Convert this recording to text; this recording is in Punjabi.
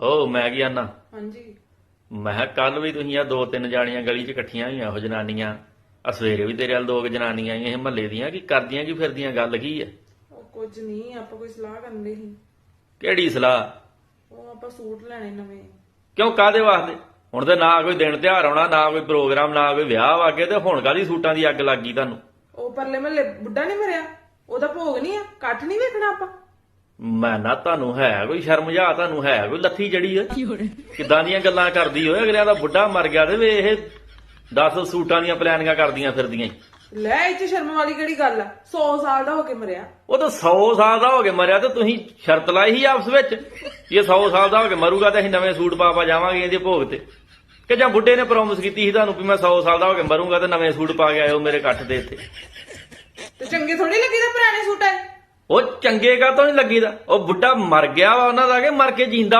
ਓ ਮੈਂ ਕੀ ਆਨਾ? ਹਾਂਜੀ। ਮੈਂ ਕੱਲ ਵੀ ਤੁਸੀਂ ਆ ਦੋ ਤਿੰਨ ਜਾਣੀਆਂ ਗਲੀ 'ਚ ਇਕੱਠੀਆਂ ਹੋਈਆਂ ਉਹ ਜਨਾਨੀਆਂ। ਆ ਸਵੇਰੇ ਵੀ ਤੇਰੇ ਵੱਲ ਦੋ ਕੁ ਜਨਾਨੀਆਂ ਆਈਆਂ ਇਹ ਮਹੱਲੇ ਦੀਆਂ ਕੀ ਕਰਦੀਆਂ ਕੀ ਫਿਰਦੀਆਂ ਗੱਲ ਕੀ ਆ? ਉਹ ਕੁਝ ਨਹੀਂ ਆਪਾਂ ਕੋਈ ਸਲਾਹ ਕਰਨ ਸੀ। ਕਿਹੜੀ ਸਲਾਹ? ਉਹ ਆਪਾਂ ਸੂਟ ਲੈਣੇ ਨਵੇਂ। ਕਿਉਂ ਕਾਦੇ ਵਾਸਤੇ? ਹੁਣ ਤੇ ਨਾ ਕੋਈ ਦਿਨ ਤਿਉਹਾਰ ਆਉਣਾ ਨਾ ਕੋਈ ਪ੍ਰੋਗਰਾਮ ਨਾ ਕੋਈ ਵਿਆਹ ਵਾਗੇ ਤੇ ਹੁਣ ਕਾਦੀ ਸੂਟਾਂ ਦੀ ਅੱਗ ਲੱਗੀ ਤੁਹਾਨੂੰ? ਉਹ ਪਰਲੇ ਮਹੱਲੇ ਬੁੱਢਾ ਨਹੀਂ ਮਰਿਆ? ਉਹਦਾ ਭੋਗ ਨਹੀਂ ਆ? ਇਕੱਠ ਨਹੀਂ ਵੇਖਣਾ ਆਪਾਂ? ਮੈਂ ਨਾ ਤੁਹਾਨੂੰ ਹੈ ਕੋਈ ਸ਼ਰਮ ਜਾ ਤੁਹਾਨੂੰ ਹੈ ਕੋਈ ਲੱਥੀ ਜੜੀ ਆ। ਕਿੱਦਾਂ ਦੀਆਂ ਗੱਲਾਂ ਕਰਦੀ ਓਏ ਅਗਲਿਆਂ ਦਾ ਬੁੱਢਾ ਮਰ ਗਿਆ ਤੇ ਵੇ ਇਹ 10 ਸੂਟਾਂ ਦੀਆਂ ਪਲੈਨਿੰਗਾਂ ਕਰਦੀਆਂ ਫਿਰਦੀਆਂ ਈ। ਲੈ ਇਹ ਚ ਸ਼ਰਮ ਵਾਲੀ ਕਿਹੜੀ ਗੱਲ ਆ? 100 ਸਾਲ ਦਾ ਹੋ ਕੇ ਮਰਿਆ। ਉਹ ਤਾਂ 100 ਸਾਲ ਦਾ ਹੋ ਕੇ ਮਰਿਆ ਤੇ ਤੁਸੀਂ ਸ਼ਰਤ ਲਾਈ ਸੀ ਆਪਸ ਵਿੱਚ। ਇਹ 100 ਸਾਲ ਦਾ ਹੋ ਕੇ ਮਰੂਗਾ ਤੇ ਅਸੀਂ ਨਵੇਂ ਸੂਟ ਪਾ ਪਾ ਜਾਵਾਂਗੇ ਇਹਦੇ ਭੋਗ ਤੇ। ਕਿ ਜਾਂ ਬੁੱਢੇ ਨੇ ਪ੍ਰੋਮਿਸ ਕੀਤੀ ਸੀ ਤੁਹਾਨੂੰ ਵੀ ਮੈਂ 100 ਸਾਲ ਦਾ ਹੋ ਕੇ ਮਰੂੰਗਾ ਤੇ ਨਵੇਂ ਸੂਟ ਪਾ ਕੇ ਆਇਓ ਮੇਰੇ ਇਕੱਠ ਦੇ ਇੱਥੇ। ਤੇ ਚੰਗੇ ਥੋੜੀ ਲੱਗੀ ਤਾਂ ਪੁਰਾਣੇ ਸੂਟ ਉਹ ਚੰਗੇ ਕਾ ਤੋਂ ਨਹੀਂ ਲੱਗੀਦਾ। ਉਹ ਬੁੱਢਾ ਮਰ ਗਿਆ ਵਾ, ਉਹਨਾਂ ਦਾ ਕਿ ਮਰ ਕੇ ਜੀਂਦਾ